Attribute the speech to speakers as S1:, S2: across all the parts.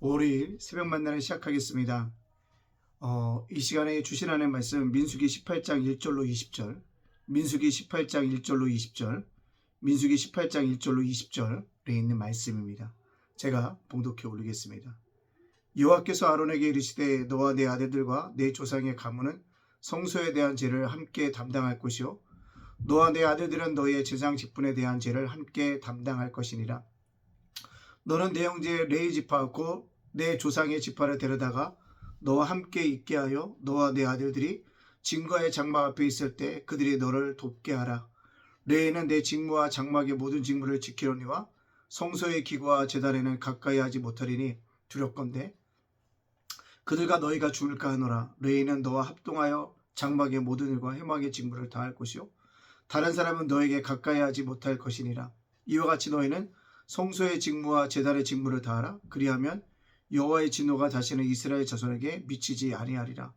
S1: 월요일 새벽 만나를 시작하겠습니다. 어, 이 시간에 주신 하나님 말씀 민수기 18장 1절로 20절, 민수기 18장 1절로 20절, 민수기 18장 1절로 20절에 있는 말씀입니다. 제가 봉독해 올리겠습니다. 여호와께서 아론에게 이르시되 너와 내 아들들과 내 조상의 가문은 성소에 대한 죄를 함께 담당할 것이요 너와 내 아들들은 너의 제장 직분에 대한 죄를 함께 담당할 것이니라. 너는 내 형제 레이 지파 곧 내 조상의 지파를 데려다가 너와 함께 있게 하여 너와 내 아들들이 증거의 장막 앞에 있을 때 그들이 너를 돕게 하라. 레이는 내 직무와 장막의 모든 직무를 지키려니와 성소의 기구와 재단에는 가까이 하지 못하리니 두렵건대 그들과 너희가 죽을까 하노라. 레이는 너와 합동하여 장막의 모든 일과 해막의 직무를 다할 것이요 다른 사람은 너에게 가까이 하지 못할 것이니라. 이와 같이 너희는 성소의 직무와 제단의 직무를 다하라. 그리하면 여호와의 진노가 다시는 이스라엘 자손에게 미치지 아니하리라.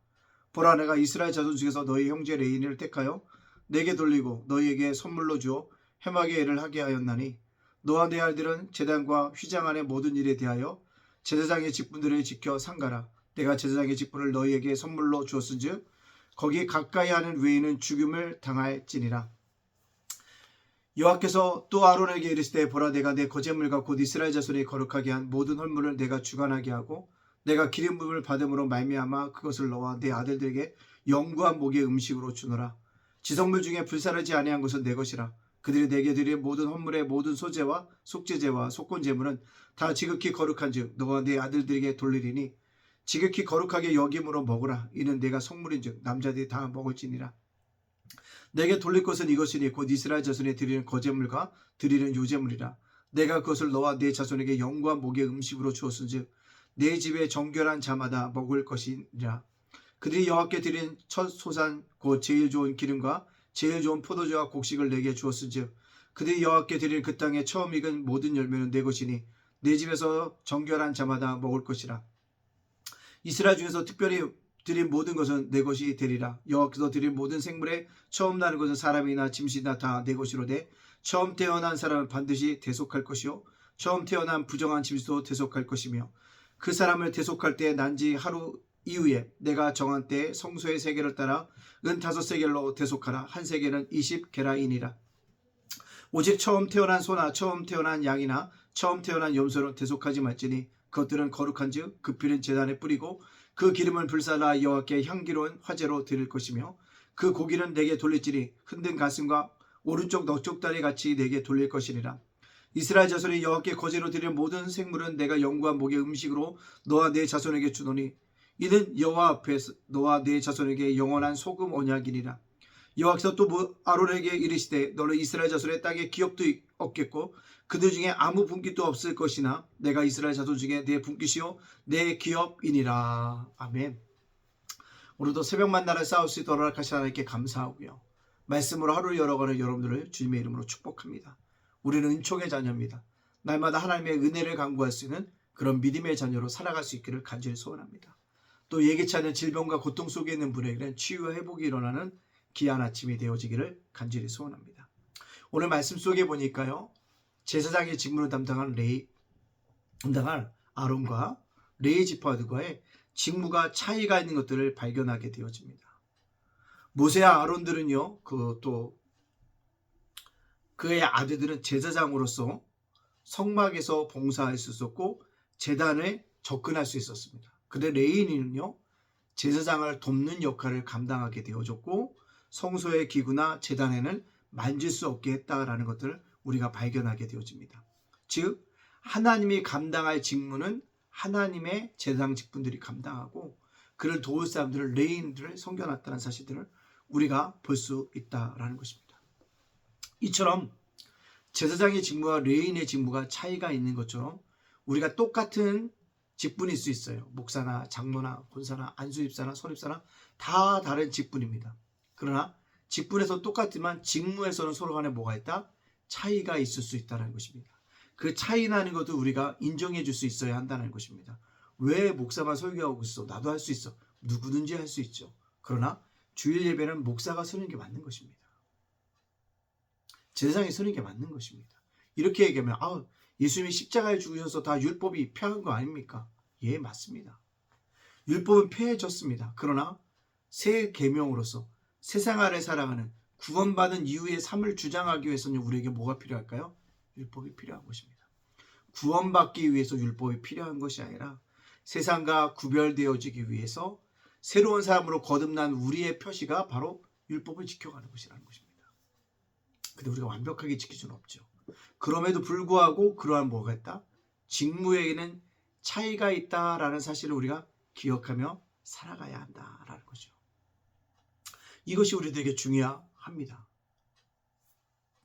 S1: 보라 내가 이스라엘 자손 중에서 너희 형제 레인을 택하여 내게 돌리고 너희에게 선물로 주어 해막의 일을 하게 하였나니 너와 내 아들들은 제단과 휘장 안의 모든 일에 대하여 제사장의 직분들을 지켜 상가라. 내가 제사장의 직분을 너희에게 선물로 주었은즉 거기 가까이 하는 외인은 죽임을 당할지니라. 여호와께서 또 아론에게 이르시되 보라 내가 내 거제물과 곧 이스라엘 자손이 거룩하게 한 모든 헐물을 내가 주관하게 하고 내가 기름 부음을 받음으로 말미암아 그것을 너와 내 아들들에게 영구한 목의 음식으로 주노라. 지성물 중에 불사르지 아니한 것은 내 것이라. 그들이 내게 드린 모든 헌물의 모든 소재와 속죄제와 속건 제물은 다 지극히 거룩한즉 너와 내 아들들에게 돌리리니 지극히 거룩하게 여김으로 먹으라. 이는 내가 성물인즉 남자들이 다 먹을지니라 내게 돌릴 것은 이것이니 곧 이스라엘 자손에 드리는 거제물과 드리는 유제물이라. 내가 그것을 너와 내 자손에게 영구한 목의 음식으로 주었은즉 내 집에 정결한 자마다 먹을 것이니라. 그들이 여호와께 드린 첫 소산 곧 제일 좋은 기름과 제일 좋은 포도주와 곡식을 내게 주었은즉 그들이 여호와께 드린 그 땅에 처음 익은 모든 열매는 내 것이니 내 집에서 정결한 자마다 먹을 것이라. 이스라엘 중에서 특별히 드린 모든 것은 내 것이 되리라. 여호와께서 드린 모든 생물에 처음 나는 것은 사람이나 짐승이나 다 내 것이로되 처음 태어난 사람은 반드시 대속할 것이요 처음 태어난 부정한 짐승도 대속할 것이며 그 사람을 대속할 때 난지 하루 이후에 내가 정한 때에 성소의 세계를 따라 은 다섯 세겔로 대속하라. 한 세계는 20게라인이라. 오직 처음 태어난 소나 처음 태어난 양이나 처음 태어난 염소는 대속하지 말지니 그것들은 거룩한즉 그 피는 제단에 뿌리고 그 기름을 불살라 여호와께 향기로운 화제로 드릴 것이며 그 고기는 내게 돌릴지니 흔든 가슴과 오른쪽 넉쪽다리 같이 내게 돌릴 것이니라. 이스라엘 자손이 여호와께 거제로 드릴 모든 생물은 내가 영구한 목의 음식으로 너와 내 자손에게 주노니 이는 여호와 앞에서 너와 내 자손에게 영원한 소금 언약이니라. 여호와께서 또 아론에게 이르시되 너는 이스라엘 자손의 땅에 기업도 없겠고 그들 중에 아무 분깃도 없을 것이나 내가 이스라엘 자손 중에 내 분깃이요 내 기업이니라. 아멘. 오늘도 새벽 만 나를 싸울 수 있도록 허락하신 하나님께 감사하고요. 말씀으로 하루를 열어가는 여러분들을 주님의 이름으로 축복합니다. 우리는 은총의 자녀입니다. 날마다 하나님의 은혜를 강구할 수 있는 그런 믿음의 자녀로 살아갈 수 있기를 간절히 소원합니다. 또 예기치 않은 질병과 고통 속에 있는 분에게는 치유와 회복이 일어나는 귀한 아침이 되어지기를 간절히 소원합니다. 오늘 말씀 속에 보니까요. 제사장의 직무를 담당한 레이 담당할 아론과 레이 지파들과의 직무가 차이가 있는 것들을 발견하게 되어집니다. 모세와 아론들은요, 그 또 그의 아들들은 제사장으로서 성막에서 봉사할 수 있었고 재단에 접근할 수 있었습니다. 근데 레인이는요, 제사장을 돕는 역할을 감당하게 되어졌고 성소의 기구나 재단에는 만질 수 없게 했다라는 것들을 우리가 발견하게 되어집니다. 즉 하나님이 감당할 직무는 하나님의 제사장 직분들이 감당하고 그를 도울 사람들을 레인들을 섬겨놨다는 사실들을 우리가 볼 수 있다라는 것입니다. 이처럼 제사장의 직무와 레인의 직무가 차이가 있는 것처럼 우리가 똑같은 직분일 수 있어요. 목사나 장로나 권사나 안수입사나 선입사나 다 다른 직분입니다. 그러나 직분에서 똑같지만 직무에서는 서로 간에 뭐가 있다? 차이가 있을 수 있다는 것입니다. 그 차이 나는 것도 우리가 인정해 줄 수 있어야 한다는 것입니다. 왜 목사만 설교하고 있어? 나도 할 수 있어. 누구든지 할 수 있죠. 그러나 주일 예배는 목사가 서는 게 맞는 것입니다. 제사장이 서는 게 맞는 것입니다. 이렇게 얘기하면 아 예수님이 십자가에 죽으셔서 다 율법이 폐한 거 아닙니까? 예, 맞습니다. 율법은 폐해졌습니다. 그러나 새 계명으로서 세상 아래 살아가는 구원받은 이후의 삶을 주장하기 위해서는 우리에게 뭐가 필요할까요? 율법이 필요한 것입니다. 구원받기 위해서 율법이 필요한 것이 아니라 세상과 구별되어지기 위해서 새로운 사람으로 거듭난 우리의 표시가 바로 율법을 지켜가는 것이라는 것입니다. 근데 우리가 완벽하게 지킬 수는 없죠. 그럼에도 불구하고 그러한 뭐가 있다? 직무에게는 차이가 있다라는 사실을 우리가 기억하며 살아가야 한다라는 거죠. 이것이 우리들에게 중요합니다.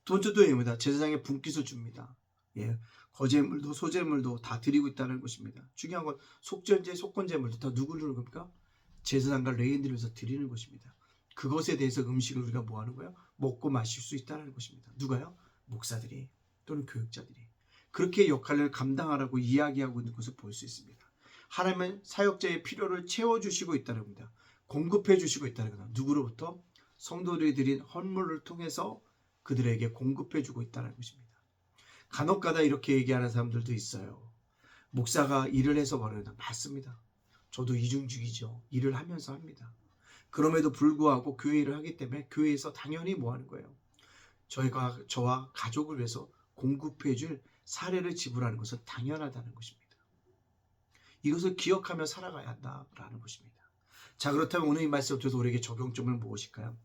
S1: 돈주도 입니다 제사장에 분깃을 줍니다. 예, 거제물도 소제물도 다 드리고 있다는 것입니다. 중요한 건 속전제, 속건제물도 다 누구를 겁니까? 제사장과 레인들을 위해서 드리는 것입니다. 그것에 대해서 음식을 우리가 뭐 하는 거예요? 먹고 마실 수 있다는 것입니다. 누가요? 목사들이 또는 교육자들이 그렇게 역할을 감당하라고 이야기하고 있는 것을 볼 수 있습니다. 하나님은 사역자의 필요를 채워주시고 있다는 겁니다. 공급해 주시고 있다는 겁니다. 누구로부터? 성도들이 드린 헌물을 통해서 그들에게 공급해 주고 있다는 것입니다. 간혹가다 이렇게 얘기하는 사람들도 있어요. 목사가 일을 해서 벌어다 맞습니다. 저도 이중직이죠. 일을 하면서 합니다. 그럼에도 불구하고 교회 일을 하기 때문에 교회에서 당연히 뭐 하는 거예요? 저희가 저와 가족을 위해서 공급해 줄 사례를 지불하는 것은 당연하다는 것입니다. 이것을 기억하며 살아가야 한다라는 것입니다. 자 그렇다면 오늘 이 말씀 통해서 우리에게 적용점은 무엇일까요?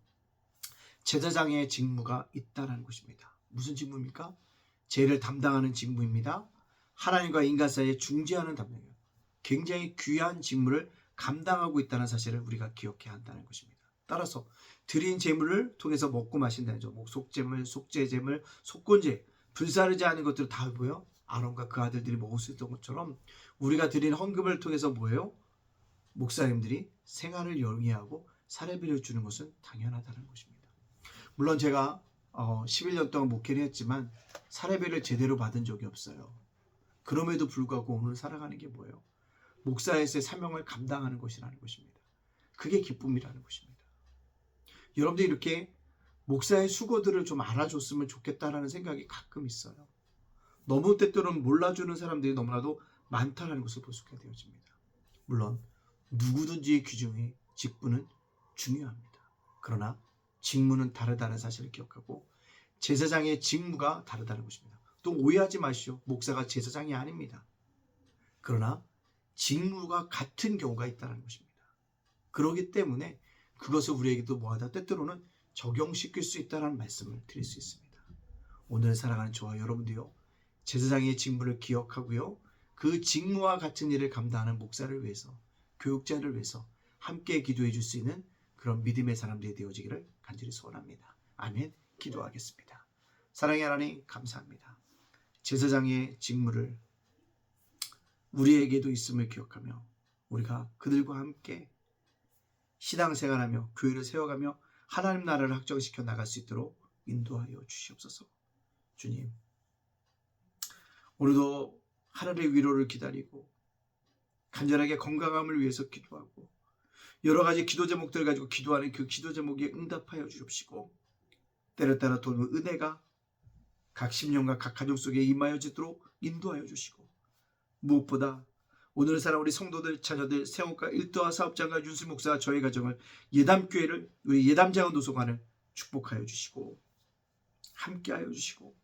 S1: 제사장의 직무가 있다는 것입니다. 무슨 직무입니까? 죄를 담당하는 직무입니다. 하나님과 인간 사이에 중재하는 담당이에요. 굉장히 귀한 직무를 감당하고 있다는 사실을 우리가 기억해야 한다는 것입니다. 따라서 드린 재물을 통해서 먹고 마신다는 점, 뭐 속재물, 속죄재물, 속건제, 불사르지 않은 것들 다 뭐예요? 아론과 그 아들들이 먹을 수 있던 것처럼 우리가 드린 헌금을 통해서 뭐예요? 목사님들이 생활을 영위하고 사례비를 주는 것은 당연하다는 것입니다. 물론 제가 어, 11년 동안 목회를 했지만 사례비를 제대로 받은 적이 없어요. 그럼에도 불구하고 오늘 살아가는 게 뭐예요? 목사의 사명을 감당하는 것이라는 것입니다. 그게 기쁨이라는 것입니다. 여러분들이 이렇게 목사의 수고들을 좀 알아줬으면 좋겠다라는 생각이 가끔 있어요. 너무 때때로는 몰라주는 사람들이 너무나도 많다는 것을 볼 수가 되어집니다. 물론 누구든지 규정의 직분은 중요합니다. 그러나 직무는 다르다는 사실을 기억하고 제사장의 직무가 다르다는 것입니다. 또 오해하지 마시오. 목사가 제사장이 아닙니다. 그러나 직무가 같은 경우가 있다는 것입니다. 그러기 때문에 그것을 우리에게도 뭐하다 때때로는 적용시킬 수 있다는 말씀을 드릴 수 있습니다. 오늘 살아가는 저와 여러분도요. 제사장의 직무를 기억하고요. 그 직무와 같은 일을 감당하는 목사를 위해서 교육자를 위해서 함께 기도해 줄 수 있는 그런 믿음의 사람들이 되어지기를 간절히 소원합니다. 아멘. 기도하겠습니다. 사랑의 하나님 감사합니다. 제사장의 직무를 우리에게도 있음을 기억하며 우리가 그들과 함께 신앙생활하며 교회를 세워가며 하나님 나라를 확정시켜 나갈 수 있도록 인도하여 주시옵소서. 주님, 오늘도 하늘의 위로를 기다리고 간절하게 건강함을 위해서 기도하고 여러 가지 기도 제목들을 가지고 기도하는 그 기도 제목에 응답하여 주옵시고 때를 따라 도는 은혜가 각 심령과 각 가족 속에 임하여 지도록 인도하여 주시고 무엇보다 오늘 살아 우리 성도들 자녀들 세원과 일도와 사업장과 윤수 목사 저희 가정을 예담교회를 우리 예담장은 도서관을 축복하여 주시고 함께하여 주시고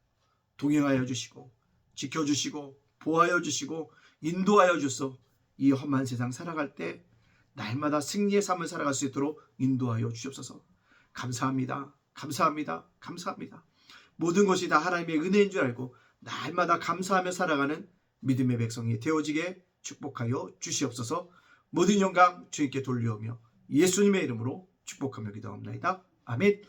S1: 동행하여 주시고 지켜주시고 보하여 주시고 인도하여 주소 이 험한 세상 살아갈 때 날마다 승리의 삶을 살아갈 수 있도록 인도하여 주옵소서. 감사합니다. 감사합니다. 감사합니다. 모든 것이 다 하나님의 은혜인 줄 알고 날마다 감사하며 살아가는 믿음의 백성이 되어지게 축복하여 주시옵소서. 모든 영광 주님께 돌려오며 예수님의 이름으로 축복하며 기도합니다. 아멘.